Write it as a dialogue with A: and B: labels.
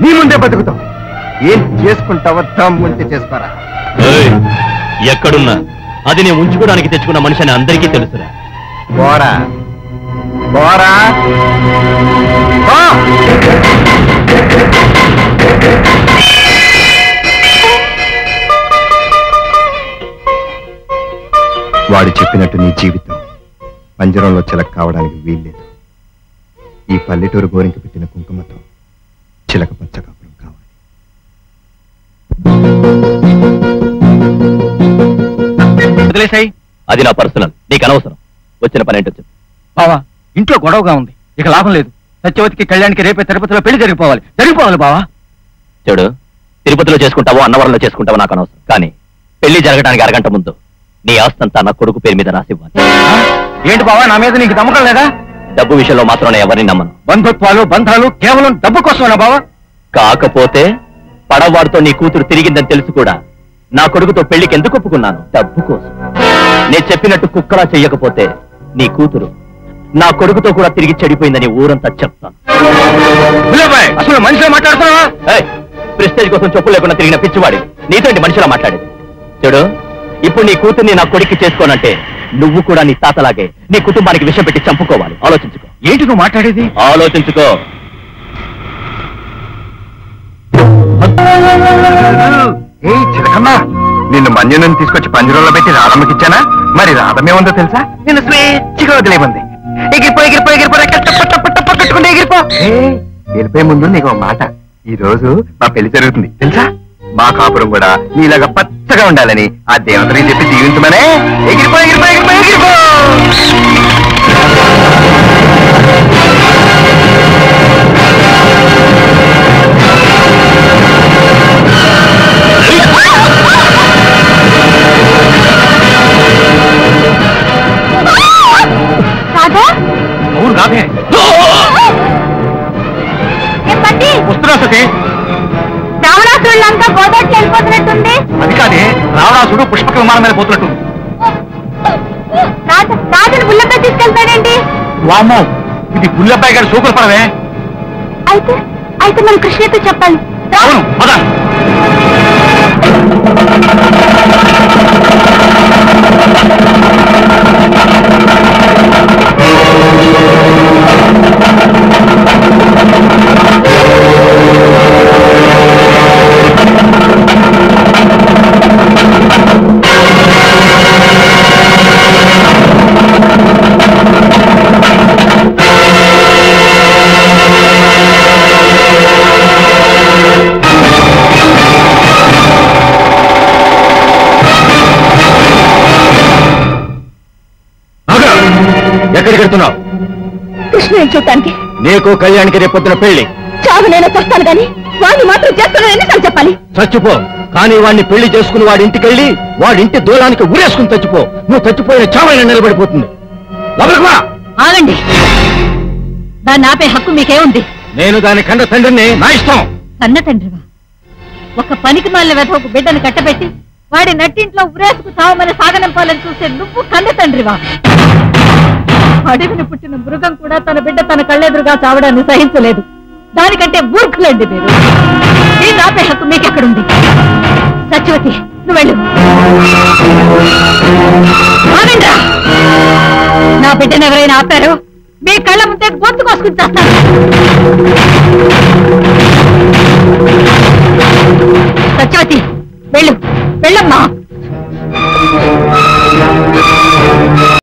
A: నీ ముందే బతుకుతావు. ఏం చేసుకుంటావో దమ్ముంటే చేసుకోరా.
B: ఏయ్, ఎక్కడున్నా? అది నేను ఉంచుకోవడానికి తెచ్చుకున్న మనిషి అని అందరికీ తెలుసురా.
A: పోరా పోరా పో! వాడు చెప్పినట్టు నీ జీవితం పంజరంలో చిలక కావడానికి వీల్లేదు. ఈ పల్లెటూరు గోరింక పెట్టిన కుంకుమతో చిలక పచ్చ కాపురం కావాలి.
C: వదిలేసాయి.
B: అది నా పర్సనల్ నీకు అనవసరం. వచ్చిన పని ఏంటో చెప్పు.
C: బావా ఇంట్లో గొడవగా ఉంది. ఇక లాభం లేదు. సత్యవతికి కళ్యాణ్కి రేపే తిరుపతిలో పెళ్ళి జరిగిపోవాలి. జరిగిపోవాలి బావా.
B: చూడు తిరుపతిలో చేసుకుంటావో అన్నవరంలో చేసుకుంటావో నాకు అనవసరం. కానీ పెళ్ళి జరగడానికి అరగంట ముందు నీ ఆస్తంతా నా కొడుకు పేరు మీద రాసివ్వాలి?
C: ఏంటి బావా నా మీద నీకు నమ్మకం లేదా?
B: డబ్బు విషయంలో మాత్రం నేను ఎవరిని నమ్మను.
C: బంధుత్వాలు బంధాలు కేవలం డబ్బు కోసమేనా బావా?
B: కాకపోతే పడవాడితో నీ కూతురు తిరిగిందని తెలుసు కూడా. నా కొడుకుతో పెళ్ళికి ఎందుకు ఒప్పుకున్నాను? డబ్బు కోసం. నేను చెప్పినట్టు కుక్కలా చెయ్యకపోతే నీ కూతురు నా కొడుకుతో కూడా తిరిగి చెడిపోయిందని ఊరంతా చెప్తాను.
C: అసలు మనిషిలో మాట్లాడుతున్నావా?
B: ప్రెస్టేజ్ కోసం చెప్పు లేకుండా తిరిగిన పిచ్చివాడి. నీతో ఏంటి మనిషిలా మాట్లాడేది చూడు ఇప్పుడు నీ కూతుర్ని నా కొడుక్కి చేసుకోనంటే నువ్వు కూడా నీ తాతలాగే నీ కుటుంబానికి విషయం పెట్టి చంపుకోవాలి. ఆలోచించుకో.
C: ఏంటి నువ్వు మాట్లాడేది?
B: ఆలోచించుకో.
A: ఏ చిలకమ్మ నిన్ను మంజుని తీసుకొచ్చి పంజరంలో పెట్టి రాధమ్మకిచ్చానా మరి రాధమే ఉందో తెలుసా? నిన్ను స్వేచ్ఛగా వదిలేమంది. ఎగిరిపో ఎగిరిపో ఎగిరిపో కట్టుకుంటే ఎగిరిపో. వెళ్ళిపోయే ముందు నీకు ఒక మాట. ఈ రోజు మా పెళ్ళి జరుగుతుంది. తెలుసా? మా కాపురం కూడా నీలాగా పచ్చగా ఉండాలని ఆ దేవతని చెప్పి జీవించమనే ఎగిరిపో ఎగిరిపో ఎగిరిపో ఎగిరిపో!
C: వస్తున్నా సతీ.
D: రావణాసురులంతా గోదావరికి వెళ్ళిపోతున్నట్టుంది.
C: అది కాదే రావణాసుడు పుష్పక విమానం మీద పోతున్నట్టు.
D: రాజ రాజును బుల్లపై తీసుకెళ్తాడండి.
C: వామ్మో ఇది బుల్లబ్బాయి గారి సూపర్ పడవే.
D: అయితే అయితే మనం కృష్ణతో చెప్పాలి.
C: అవును పద.
B: ఎక్కడికి వెళ్తున్నావు.
D: కృష్ణుని చూడటానికి?
B: నీకు కళ్యాణ్కి రేపొద్దున పెళ్ళి
D: చావు నేను చస్తాను గాని వాడిని మాత్రం చేస్తాను ఎన్నిసార్లు చెప్పాలి?
B: చచ్చిపో. కానీ వాడిని పెళ్ళి చేసుకుని వాడి ఇంటికి వెళ్ళి వాడి ఇంటి దూలానికి ఉరేసుకుని చచ్చిపో. నువ్వు చచ్చిపోయిన చావైన నిలబడిపోతుంది. లోపలికి.
D: ఆగండి. దాన్ని ఆపే హక్కు మీకేముంది
B: నేను దాని కండ తండ్రిని నా ఇష్టం.
D: కన్న తండ్రివా? ఒక పనికి మాలిన వెధవకు బిడ్డను కట్టబెట్టి వాడి నట్టింట్లో ఉరేసుకు చావమని సాగనంపాలని చూసే నువ్వు కన్న తండ్రివా? అడవిని పుట్టిన మృగం కూడా తన బిడ్డ తన కళ్ళెదురుగా చావడాన్ని సహించలేదు. దానికంటే బూర్ఖులండి మీరు. దీన్ని ఆపే హక్కు మీకెక్కడుంది? సత్యవతి నువ్వు వెళ్ళు. నా బిడ్డను ఎవరైనా ఆపారు? మీ కళ్ళ ముందే గొంతు కోసుకుని చేస్తాను. సత్యవతి వెళ్ళు. వెళ్ళమ్మా.